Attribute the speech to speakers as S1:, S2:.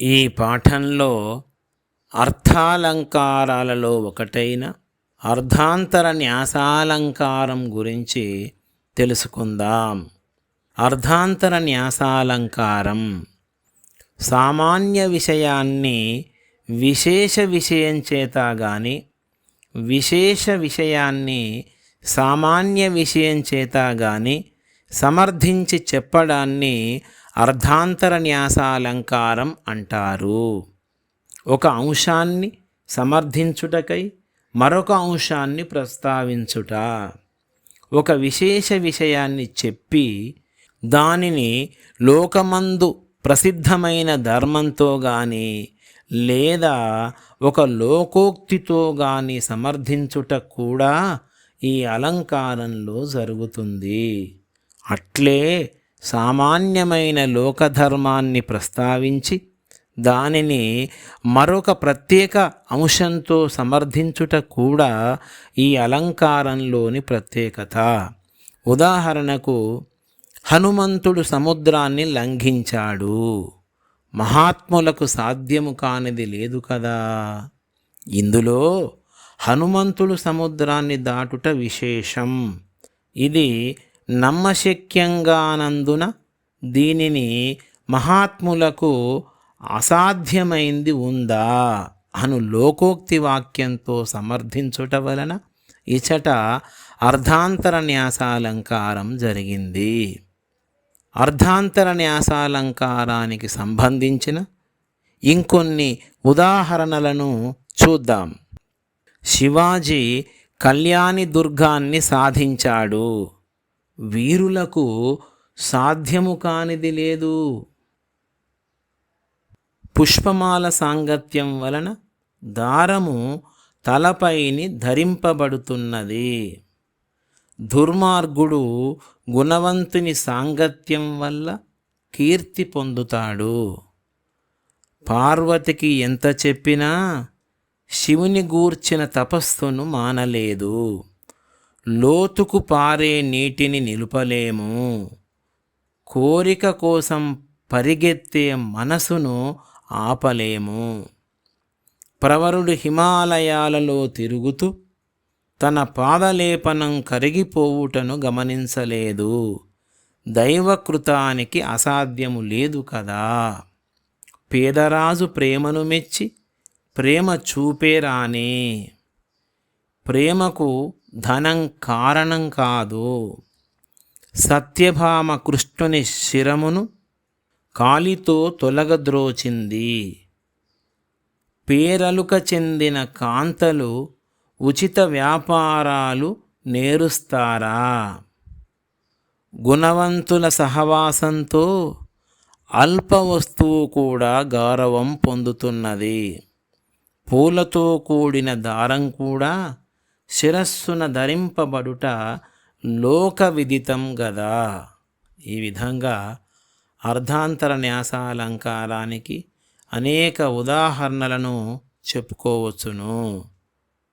S1: ఈ పాఠంలో అర్థాలంకారాలలో ఒకటైన అర్ధాంతర న్యాసాలంకారం గురించి తెలుసుకుందాం. అర్ధాంతర న్యాసాలంకారం సామాన్య విషయాన్ని విశేష విషయం చేత గాని విశేష విషయాన్ని సామాన్య విషయం చేత గాని సమర్థించి చెప్పడాన్ని అర్ధాంతర న్యాసాలంకారం అంటారు. ఒక అంశాన్ని సమర్థించుటకై మరొక అంశాన్ని ప్రస్తావించుట. ఒక విశేష విషయాన్ని చెప్పి దానిని లోకమందు ప్రసిద్ధమైన ధర్మంతో గాని లేదా ఒక లోకోక్తితో గాని సమర్థించుట కూడా ఈ అలంకారంలో జరుగుతుంది. అట్లే సామాన్యమైన లోకధర్మాన్ని ప్రస్తావించి దానిని మరొక ప్రత్యేక అంశంతో సమర్థించుట కూడా ఈ అలంకారంలోని ప్రత్యేకత. ఉదాహరణకు హనుమంతుడు సముద్రాన్ని లంఘించాడు. మహాత్ములకు సాధ్యము కానిది లేదు కదా. ఇందులో హనుమంతుడు సముద్రాన్ని దాటుట విశేషం. ఇది నమ్మశక్యంగానందున దీనిని మహాత్ములకు అసాధ్యమైంది ఉందా అను లోకోక్తి వాక్యంతో సమర్థించుట వలన ఇచట అర్ధాంతర న్యాసాలంకారం జరిగింది. అర్ధాంతర న్యాసాలంకారానికి సంబంధించిన ఇంకొన్ని ఉదాహరణలను చూద్దాం. శివాజీ కళ్యాణి దుర్గాన్ని సాధించాడు. వీరులకు సాధ్యము కానిది లేదు. పుష్పమాల సాంగత్యం వలన దారము తలపైని ధరింపబడుతున్నది. దుర్మార్గుడు గుణవంతుని సాంగత్యం వల్ల కీర్తి పొందుతాడు. పార్వతికి ఎంత చెప్పినా శివుని గూర్చిన తపస్సును మానలేదు. లోతుకు పారే నీటిని నిలుపలేము. కోరిక కోసం పరిగెత్తే మనసును ఆపలేము. ప్రవరుడు హిమాలయాలలో తిరుగుతూ తన పాదలేపనం కరిగిపోవుటను గమనించలేదు. దైవకృతానికి అసాధ్యము లేదు కదా. పేదరాజు ప్రేమను మెచ్చి ప్రేమ చూపేరానే ప్రేమకు ధనం కారణం కాదు. సత్యభామ కృష్ణుని శిరమును కాలితో తొలగద్రోచింది. పేరలుక చెందిన కాంతలు ఉచిత వ్యాపారాలు నేరుస్తారా? గుణవంతుల సహవాసంతో అల్ప వస్తువు కూడా గౌరవం పొందుతున్నది. పూలతో కూడిన దారం కూడా శిరస్సున ధరింపబడుట లోక విదితం గదా. ఈ విధంగా అర్ధాంతర న్యాసాలంకారానికి అనేక ఉదాహరణలను చెప్పుకోవచ్చును.